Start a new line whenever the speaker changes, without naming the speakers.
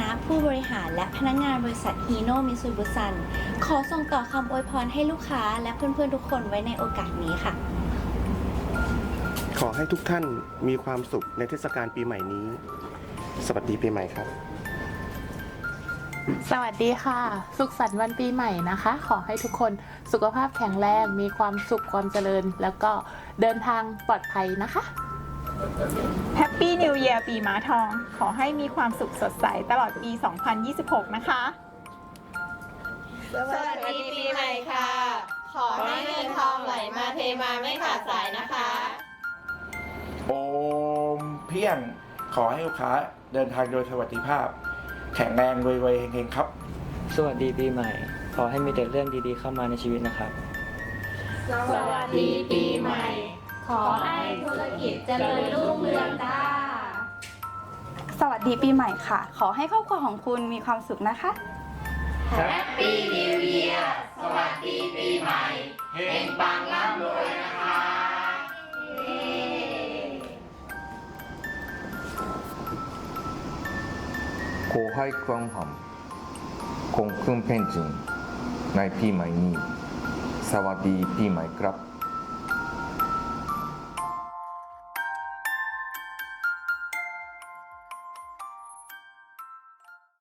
ณะผู้บริหารและพนักงานบริษัทฮีโนมิซูบุซัน ขอส่งต่อคำอวยพรให้ลูกค้าและเพื่อนๆทุกคนไว้ในโอกาสนี้ค่ะ
ขอให้ทุกท่านมีความสุขในเทศกาลปีใหม่นี้ สวัสดีปีใหม่ครับ
สวัสดีค่ะ สุขสันต์วันปีใหม่นะคะ ขอให้ทุกคนสุขภาพแข็งแรง มีความสุขความเจริญ แล้วก็เดินทางปลอดภัยนะคะ
แฮปปี้นิว e ย r ปีม้าทอง ขอให้มีความสุขสดใสตลอดปี 2026 นะคะ
สวัสดีปีใหม่ค่ะ ขอให้เงินทองไหลมาเทมาไม่ขาดสายนะคะ
โอมเพียง ขอให้ลูกค้าเดินทางโดยสวัสดิภาพ แข็งแรงรวยๆเฮงๆครับ
สวัสดีปีใหม่ ขอให้มีแต่เรื่องดีๆเข้ามาในชีวิตนะครับ
สวัสดีปีใหม่ ขอให้ธุรกิจเจริญรุ่งเรืองจ้า
สวัสดีปีใหม่ค่ะ ขอให้ครอบครัวของคุณมีความสุขนะคะ
Happy New Year สวัสดีปีใหม่เฮงปังร่ำรวยนะคะ
ขอให้ความหอมของเครื่องเพนจิ